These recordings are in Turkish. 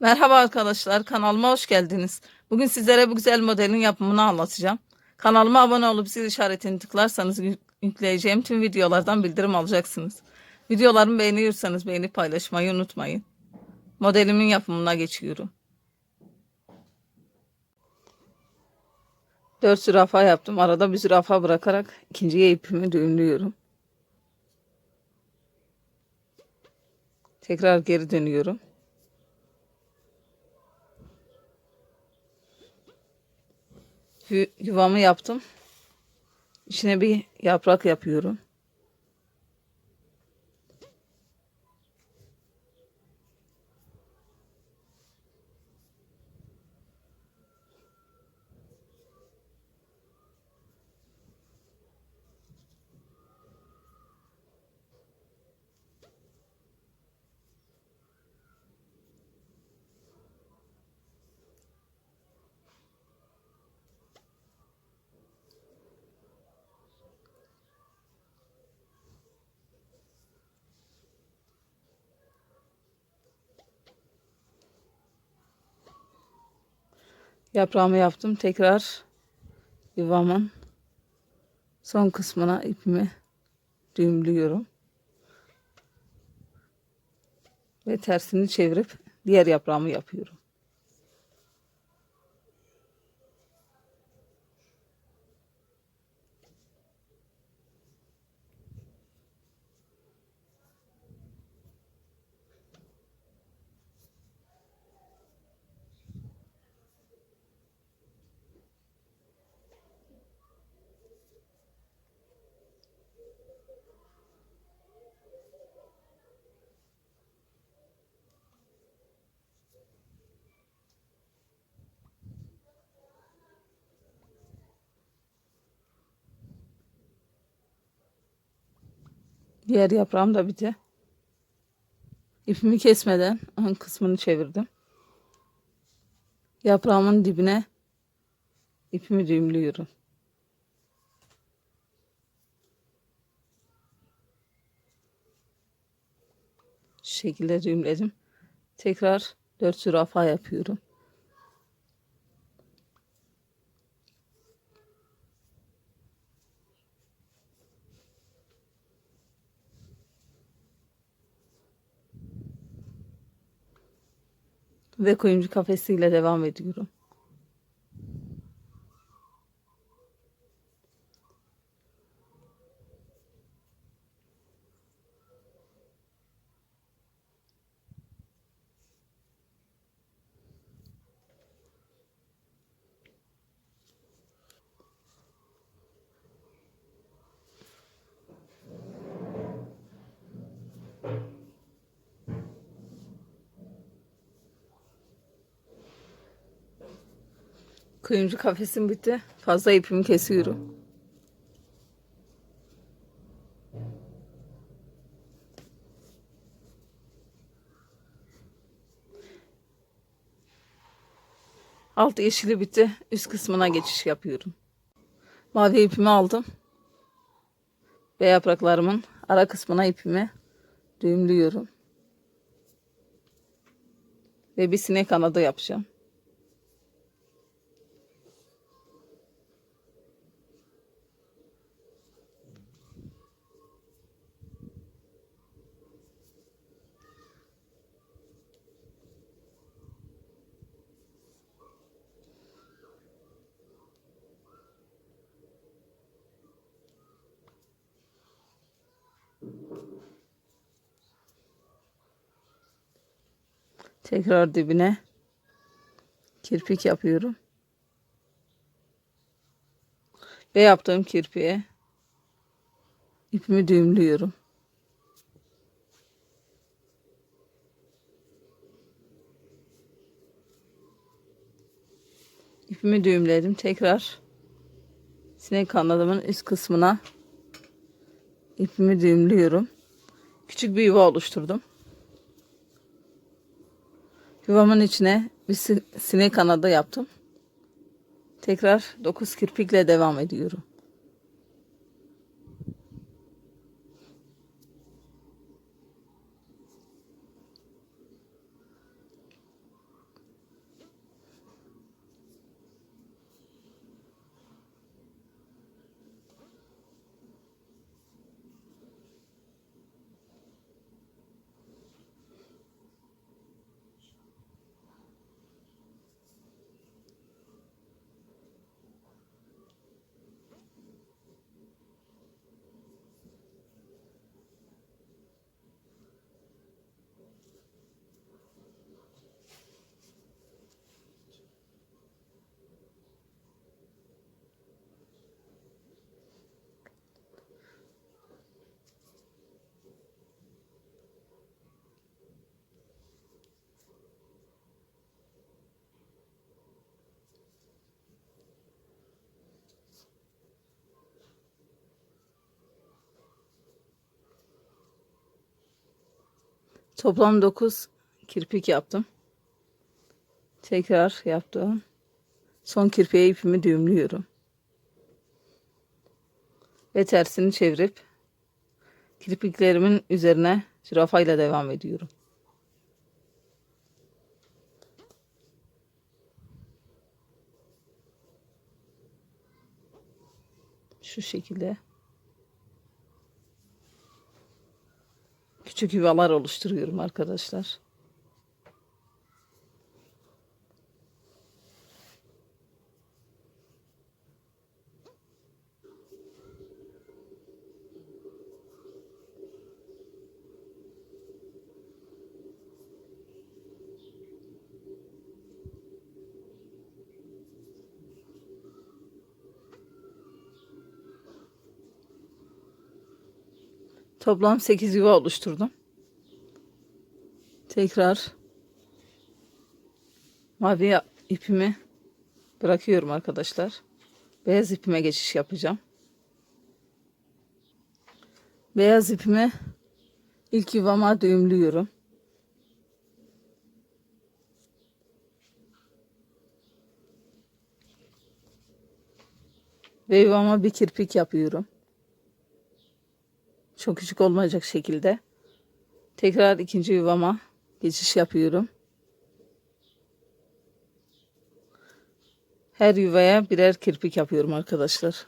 Merhaba arkadaşlar, kanalıma hoş geldiniz. Bugün sizlere bu güzel modelin yapımını anlatacağım. Kanalıma abone olup zil işaretini tıklarsanız yük- yükleyeceğim tüm videolardan bildirim alacaksınız. Videolarımı beğeniyorsanız beğenip paylaşmayı unutmayın. Modelimin yapımına geçiyorum. 4 zürafa yaptım. Arada bir zürafa bırakarak ikinciye ipimi düğümlüyorum. Tekrar geri dönüyorum. Yuvamı yaptım. İçine bir yaprak yapıyorum. Yaprağımı yaptım. Tekrar yuvamın son kısmına ipimi düğümlüyorum. Ve tersini çevirip diğer yaprağımı yapıyorum. Diğer yaprağım da bitti. İpimi kesmeden ön kısmını çevirdim. Yaprağımın dibine ipimi düğümlüyorum. Şekilde düğümledim. Tekrar 4 zürafa yapıyorum. Ve kuyumcu kafesiyle devam ediyorum. Kuyumcu kafesim bitti. Fazla ipimi kesiyorum. Alt yeşili bitti. Üst kısmına geçiş yapıyorum. Mavi ipimi aldım. Ve yapraklarımın ara kısmına ipimi düğümlüyorum. Ve bir sinek kanadı yapacağım. Tekrar dibine kirpik yapıyorum. Ve yaptığım kirpiğe ipimi düğümlüyorum. İpimi düğümledim. Tekrar sinek kanadımın üst kısmına ipimi düğümlüyorum. Küçük bir yuva oluşturdum. Yuvamın içine bir si- sinek kanadı yaptım. Tekrar 9 kirpikle devam ediyorum. Toplam 9 kirpik yaptım. Tekrar yaptım. Son kirpiğe ipimi düğümlüyorum. Ve tersini çevirip kirpiklerimin üzerine zürafayla devam ediyorum. Şu şekilde. Küçük yuvalar oluşturuyorum arkadaşlar. Toplam 8 yuva oluşturdum. Tekrar mavi ipimi bırakıyorum arkadaşlar. Beyaz ipime geçiş yapacağım. Beyaz ipimi ilk yuvama düğümlüyorum. Ve yuvama bir kirpik yapıyorum. Çok küçük olmayacak şekilde. Tekrar ikinci yuvama geçiş yapıyorum. Her yuvaya birer kirpik yapıyorum arkadaşlar.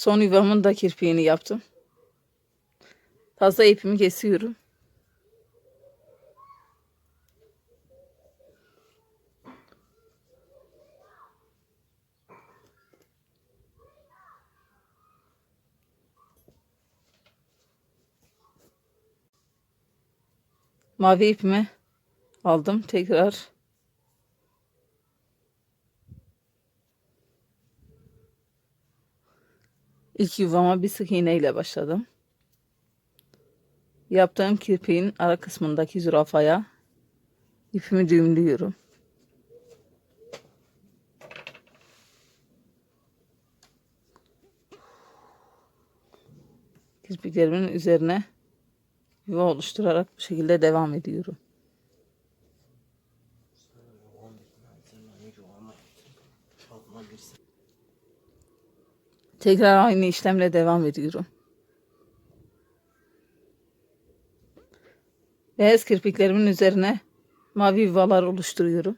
Son yuvamın da kirpiğini yaptım. Fazla ipimi kesiyorum. Mavi ipimi aldım tekrar. İlk yuvama bir sık iğne ile başladım. Yaptığım kirpiğin ara kısmındaki zürafaya ipimi düğümlüyorum. Kirpiklerimin üzerine yuva oluşturarak bu şekilde devam ediyorum. Tekrar aynı işlemle devam ediyorum. Beyaz kirpiklerimin üzerine mavi yuvalar oluşturuyorum.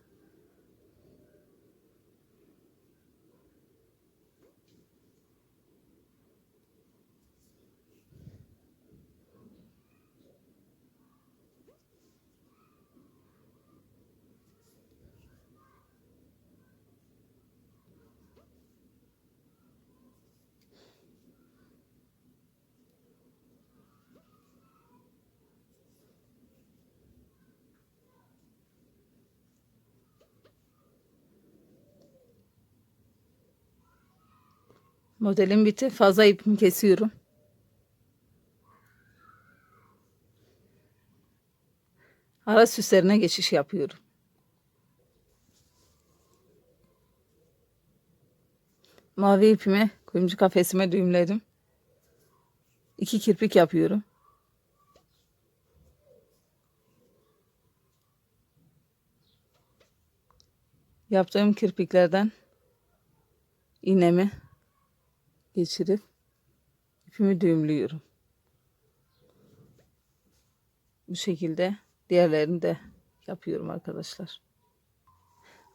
Modelim bitti. Fazla ipimi kesiyorum. Ara süslerine geçiş yapıyorum. Mavi ipimi kuyumcu kafesime düğümledim. İki kirpik yapıyorum. Yaptığım kirpiklerden iğnemi geçirip ipimi düğümlüyorum. Bu şekilde diğerlerini de yapıyorum arkadaşlar.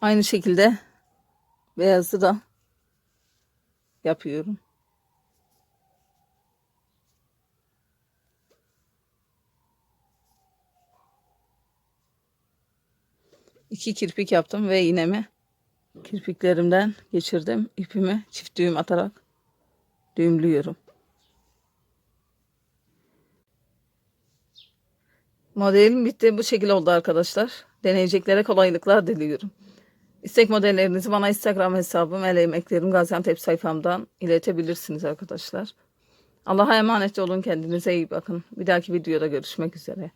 Aynı şekilde beyazı da yapıyorum. İki kirpik yaptım ve iğnemi kirpiklerimden geçirdim. İpimi çift düğüm atarak düğümlüyorum. Modelim bitti. Bu şekilde oldu arkadaşlar. Deneyeceklere kolaylıklar diliyorum. İstek modellerinizi bana Instagram hesabım El Gaziantep sayfamdan iletebilirsiniz arkadaşlar. Allah'a emanet olun. Kendinize iyi bakın. Bir dahaki videoda görüşmek üzere.